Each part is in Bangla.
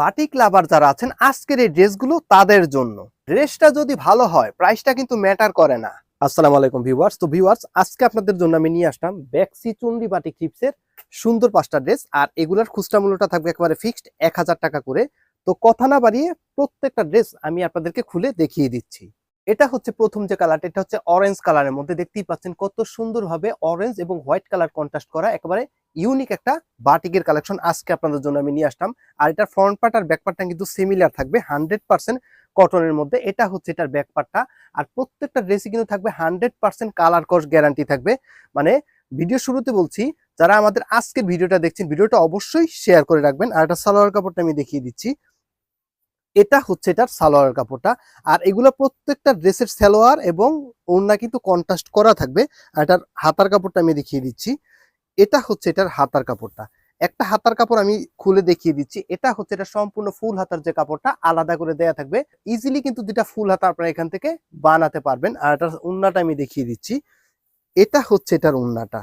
বাটিক লাভার যারা আছেন, আজকের এই ড্রেসগুলো তাদের জন্য। ড্রেসটা যদি ভালো হয়, প্রাইসটা কিন্তু ম্যাটার করে না। আসসালামু আলাইকুম ভিউয়ার্স। তো ভিউয়ার্স, আজকে আপনাদের জন্য আমি নিয়ে আসলাম ব্যাক্সি চুন্ডি বাটিক ক্লিপসের সুন্দর পাঁচটা ড্রেস, আর এগুলার খুচরা মূল্যটা থাকবে একেবারে ফিক্সড এক হাজার টাকা করে। তো কথা না বাড়িয়ে প্রত্যেকটা ড্রেস আমি আপনাদেরকে খুলে দেখিয়ে দিচ্ছি। এটা হচ্ছে প্রথম যে কালারটা এটা হচ্ছে অরেঞ্জ কালারের মধ্যে দেখতেই পাচ্ছেন কত সুন্দরভাবে অরেঞ্জ এবং হোয়াইট কালার কন্ট্রাস্ট করা, একেবারে ইউনিক একটা বাটিকের কালেকশন আজকে আপনাদের জন্য আমি নিয়ে আসলাম। আর এটার ফ্রন্ট পার্ট আর ব্যাক পার্টটা কিন্তু সিমিলার থাকবে হান্ড্রেড পার্সেন্ট কটনের মধ্যে, এটা হচ্ছে এটার ব্যাক পার্টটা আর প্রত্যেকটা ড্রেসই কিন্তু থাকবে হান্ড্রেড পার্সেন্ট কালার কস গ্যারান্টি থাকবে। মানে ভিডিও শুরুতে বলছি, যারা আমাদের আজকের ভিডিওটা দেখছেন ভিডিওটা অবশ্যই শেয়ার করে রাখবেন। আর এটা সালোয়ার কাপড়টা আমি দেখিয়ে দিচ্ছি। এটা হচ্ছে এটার সালোয়ার কাপড়টা। আর এগুলো প্রত্যেকটা ড্রেসের সালোয়ার এবং ওড়না কিন্তু কন্ট্রাস্ট করা থাকবে। আর এটার হাতার কাপড়টা আমি দেখিয়ে দিচ্ছি। এটা হচ্ছে এটার হাতার কাপড়টা। একটা হাতার কাপড় আমি খুলে দেখিয়ে দিচ্ছি। এটা হচ্ছে এটা সম্পূর্ণ ফুল হাতার যে কাপড়টা, আলাদা করে দেয়া থাকবে। ইজিলি কিন্তু দুটা ফুল হাতা আপনারা এখান থেকে বানাতে পারবেন। আর এটার উন্নাটা আমি দেখিয়ে দিচ্ছি। এটা হচ্ছে এটার উন্নাটা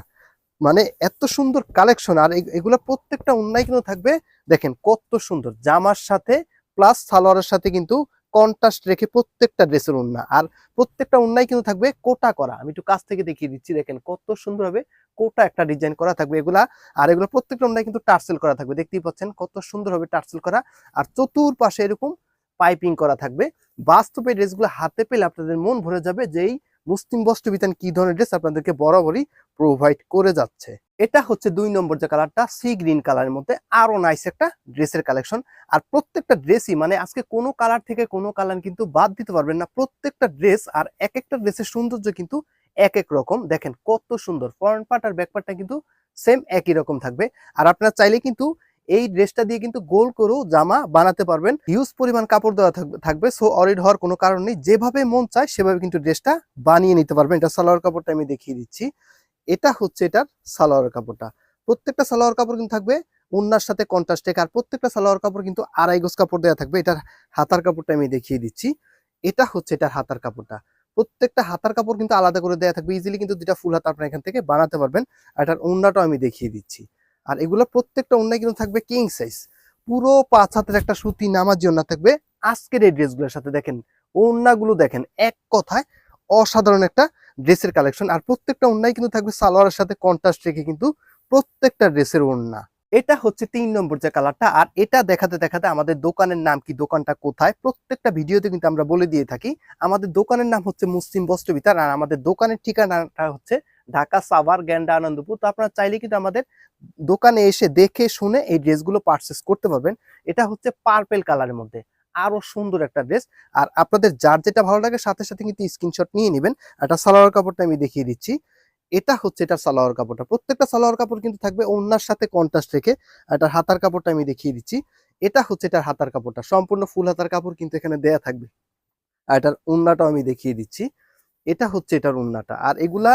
মানে এত সুন্দর কালেকশন আর এগুলো প্রত্যেকটা উন্নায় কিন্তু থাকবে। দেখেন কত সুন্দর। জামার সাথে প্লাস সালোয়ারের সাথে কিন্তু কন্ট্রাস্ট রেখে প্রত্যেকটা ড্রেসের উন্না আর প্রত্যেকটা উন্নায় কিন্তু থাকবে কোটা করা। আমি একটু কাছ থেকে দেখিয়ে দিচ্ছি, দেখেন কত সুন্দরভাবে কোটা একটা ডিজাইন করা থাকবে এগুলা। আর এগুলো প্রত্যেকটা উন্নায় কিন্তু টার্সেল করা থাকবে। দেখতেই পাচ্ছেন কত সুন্দরভাবে টার্সেল করা। আর চতুর্পাশে এরকম পাইপিং করা থাকবে। বাস্তবে ড্রেসগুলো হাতে পেলে আপনাদের মন ভরে যাবে যেই মুসলিম বস্ত্র বিতান কি ধরনের ড্রেস আপনাদেরকে বরাবরই প্রোভাইড করে যাচ্ছে। এটা হচ্ছে দুই নম্বর যে কালারটা সি গ্রিন কালারের মধ্যে আরও নাইস একটা ড্রেসের কালেকশন আর প্রত্যেকটা ড্রেসই মানে আজকে কোনো কালার থেকে কোনো কালার কিন্তু বাদ দিতে পারবেন না। প্রত্যেকটা ড্রেস আর এক একটা ড্রেসের সৌন্দর্য কিন্তু এক এক রকম। দেখেন কত সুন্দর ফ্রন্ট পার্ট আর ব্যাক পার্টটা কিন্তু সেম একই রকম থাকবে। আর আপনারা চাইলে কিন্তু এই ড্রেসটা দিয়ে কিন্তু গোল করেও জামা বানাতে পারবেন। হিউজ পরিমাণ কাপড় দেওয়া থাকবে- থাকবে সো অরিড হওয়ার কোনো কারণ নেই। যেভাবে মন চায় সেভাবে কিন্তু ড্রেসটা বানিয়ে নিতে পারবেন। এটা সালোয়ার কাপড়টা আমি দেখিয়ে দিচ্ছি। এটা হচ্ছে এটার সালোয়ার কাপড়টা। প্রত্যেকটা সালোয়ার কাপড় কিন্তু থাকবে উন্নার সাথে কন্ট্রাস্ট আর প্রত্যেকটা সালোয়ার কাপড় কিন্তু আড়াই গোজ কাপড় দেওয়া থাকবে। এটার হাতার কাপড়টা আমি দেখিয়ে দিচ্ছি। এটা হচ্ছে এটার হাতার কাপড়টা। প্রত্যেকটা হাতার কাপড় কিন্তু আলাদা করে দেওয়া থাকবে। ইজিলি কিন্তু দুটা ফুল হাত আপনার এখান থেকে বানাতে পারবেন। আর এটার উন্নাটাও আমি দেখিয়ে দিচ্ছি। আর এগুলো প্রত্যেকটা উন্নায় কিন্তু থাকবে কিং সাইজ পুরো পাঁচ হাতের একটা সুতি নামাজি ওন্না থাকবে, আজকের এই ড্রেসগুলোর সাথে দেখেন ওন্নাগুলো দেখেন, এক কথায় অসাধারণ একটা ড্রেসের কালেকশন আর প্রত্যেকটা ওন্নায় কিন্তু থাকবে সালোয়ারের সাথে কন্ট্রাস্ট রেখে কিন্তু প্রত্যেকটা ড্রেসের ওন্না। এটা হচ্ছে তিন নম্বর যে কালারটা আর এটা দেখাতে দেখাতে আমাদের দোকানের নাম কি, দোকানটা কোথায়, প্রত্যেকটা ভিডিওতে কিন্তু আমরা বলে দিয়ে থাকি, আমাদের দোকানের নাম হচ্ছে মুসলিম বস্ত্রবিতার আর আমাদের দোকানের ঠিকানাটা হচ্ছে ঢাকা সাভার, গ্যান্ডা, আনন্দপুর। তো আপনারা চাইলে কিন্তু আমাদের দোকানে এসে দেখে শুনে এই ড্রেসগুলো পারচেস করতে পারবেন। এটা হচ্ছে পার্পেল কালারের মধ্যে। আরও সুন্দর একটা ড্রেস। আর আপনাদের যার যেটা ভালো লাগে সাথে সাথে কিন্তু স্ক্রিনশট নিয়ে নেবেন। একটা সালোয়ার কাপড়টা আমি দেখিয়ে দিচ্ছি। এটা হচ্ছে এটা সালোয়ার কাপড়টা। প্রত্যেকটা সালোয়ার কাপড় কিন্তু থাকবে ওনার সাথে কন্ট্রাস্ট রেখে এটার হাতার কাপড়টা আমি দেখিয়ে দিচ্ছি। এটা হচ্ছে এটার হাতার কাপড়টা। সম্পূর্ণ ফুল হাতার কাপড় কিন্তু এখানে দেয়া থাকবে। আর এটার উন্নাটাও আমি দেখিয়ে দিচ্ছি। এটা হচ্ছে এটার উন্নাটা আর এগুলা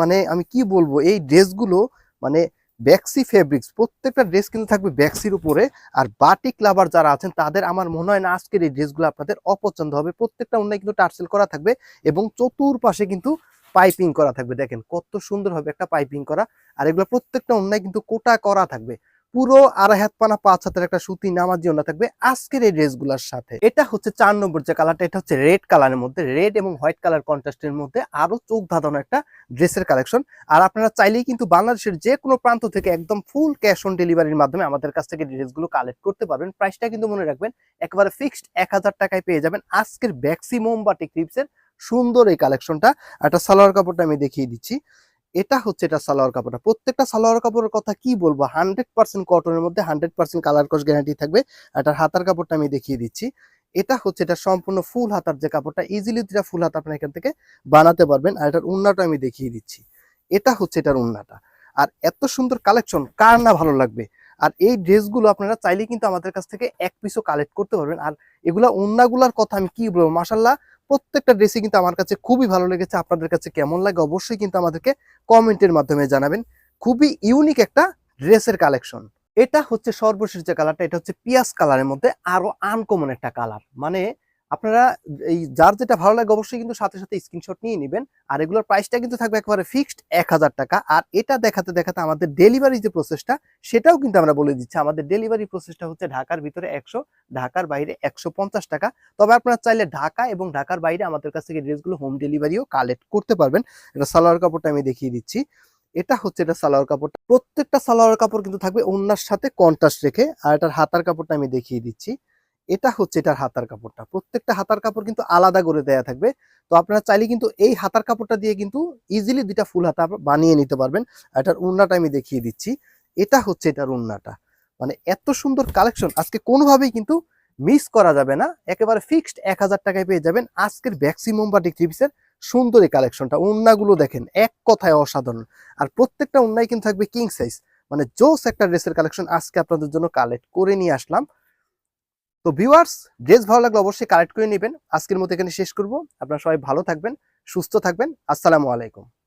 মানে আমি কি বলব? এই ড্রেসগুলো মানে ব্যাক্সি ফেব্রিক্স প্রত্যেকটা ড্রেস কিন্তু থাকবে ব্যাক্সির উপরে। আর বাটিক লাভার যারা আছেন, তাদের আমার মনে হয় না আজকের এই ড্রেসগুলো আপনাদের অপছন্দ হবে। প্রত্যেকটা অন্যায় কিন্তু টার্সেল করা থাকবে এবং চতুর্পাশে কিন্তু পাইপিং করা থাকবে। দেখেন কত সুন্দর হবে একটা পাইপিং করা। আর এগুলো প্রত্যেকটা অন্যায় কিন্তু কোটা করা থাকবে। পুরো আড়াই হাত পানা, পাঁচ হাতের একটা সুতি নামাজি ওনা থাকবে আজকের এই ড্রেসগুলোর সাথে। এটা হচ্ছে চার নম্বর যে কালারটা, এটা হচ্ছে রেড কালারের মধ্যে, রেড এবং হোয়াইট কালার কন্ট্রাস্টের মধ্যে আরও চোখ ধাঁধানো একটা ড্রেসের কালেকশন। আর আপনারা চাইলেই কিন্তু বাংলাদেশের যে কোনো প্রান্ত থেকে একদম ফুল ক্যাশ অন ডেলিভারির মাধ্যমে আমাদের কাছ থেকে ড্রেসগুলো কালেক্ট করতে পারবেন। প্রাইসটা কিন্তু মনে রাখবেন, একেবারে ফিক্সড এক হাজার টাকায় পেয়ে যাবেন আজকের ম্যাক্সিমাম বা টেক্রিপসের সুন্দর এই কালেকশনটা। একটা সালোয়ার কাপড়টা আমি দেখিয়ে দিচ্ছি। এটা হচ্ছে এটা সালোয়ার কাপড়টা। প্রত্যেকটা সালোয়ার কাপড়ের কথা কি বলব? হান্ড্রেড পার্সেন্ট কটনের মধ্যে হান্ড্রেড পার্সেন্ট কালার কস গ্যারান্টি থাকবে। এটার হাতার কাপড়টা আমি দেখিয়ে দিচ্ছি। এটা হচ্ছে এটা সম্পূর্ণ ফুল হাতার যে কাপড়টা ইজিলি দুটা ফুল হাত আপনি এখান থেকে বানাতে পারবেন। আর এটার উন্নাটা আমি দেখিয়ে দিচ্ছি। এটা হচ্ছে এটার উন্নাটা। আর এত সুন্দর কালেকশন কার না ভালো লাগবে? আর এই ড্রেসগুলো আপনারা চাইলে কিন্তু আমাদের কাছ থেকে এক পিসও কালেক্ট করতে পারবেন। আর এগুলা উন্নাগুলার কথা আমি কি বলব? মাসাল্লাহ প্রত্যেকটা ড্রেসই কিন্তু আমার কাছে খুবই ভালো লেগেছে। আপনাদের কাছে কেমন লাগে অবশ্যই কিন্তু আমাদেরকে কমেন্টের মাধ্যমে জানাবেন। খুবই ইউনিক একটা ড্রেসের কালেকশন এটা হচ্ছে সর্বশেষ যে কালারটা এটা হচ্ছে পিয়াজ কালারের মধ্যে আরও আনকমন একটা কালার মানে আপনারা এই যার যেটা ভালো লাগে অবশ্যই কিন্তু সাথে সাথে স্ক্রিনশট নিয়ে নেবেন। আর এগুলোর প্রাইসটা কিন্তু থাকবে একেবারে ফিক্সড এক হাজার টাকা। আর এটা দেখাতে দেখাতে আমাদের ডেলিভারি যে প্রসেসটা সেটাও কিন্তু আমরা বলে দিচ্ছি। আমাদের ডেলিভারি প্রসেসটা হচ্ছে ঢাকার ভিতরে একশো, ঢাকার বাইরে একশো পঞ্চাশ টাকা। তবে আপনারা চাইলে ঢাকা এবং ঢাকার বাইরে আমাদের কাছ থেকে ড্রেসগুলো হোম ডেলিভারিও কালেক্ট করতে পারবেন। এটা সালোয়ার কাপড়টা আমি দেখিয়ে দিচ্ছি। এটা হচ্ছে এটা সালোয়ার কাপড় প্রত্যেকটা সালোয়ার কাপড় কিন্তু থাকবে অন্যার সাথে কন্ট্রাস্ট রেখে। আর এটার হাতার কাপড়টা আমি দেখিয়ে দিচ্ছি। এটা হচ্ছে এটার হাতার কাপড়টা। প্রত্যেকটা হাতার কাপড় কিন্তু আলাদা করে দেয়া থাকবে। তো আপনারা চাইলে কিন্তু এই হাতার কাপড়টা দিয়ে কিন্তু ইজিলি দুইটা ফুল হাতা বানিয়ে নিতে পারবেন। এটার উন্নাটা আমি দেখিয়ে দিচ্ছি। এটা হচ্ছে এটার উন্নাটা। মানে এত সুন্দর কালেকশন আজকে কোনোভাবেই কিন্তু মিস করা যাবে না। একেবারে ফিক্সড এক হাজার টাকায় পেয়ে যাবেন আজকের ভ্যাক্সিমম বাটিক থ্রিপিসের সুন্দর এই কালেকশনটা উন্নাগুলো দেখেন, এক কথায় অসাধারণ। আর প্রত্যেকটা উন্নাই কিন্তু থাকবে কিং সাইজ মানে জোস একটা ড্রেসের কালেকশন আজকে আপনাদের জন্য কালেক্ট করে নিয়ে আসলাম। তো ভিউয়ার্স ড্রেস ভালো লাগলে অবশ্যই কালেক্ট করে নেবেন। আজকের মতো এখানে শেষ করব। আপনারা সবাই ভালো থাকবেন, সুস্থ থাকবেন। আসসালামু আলাইকুম।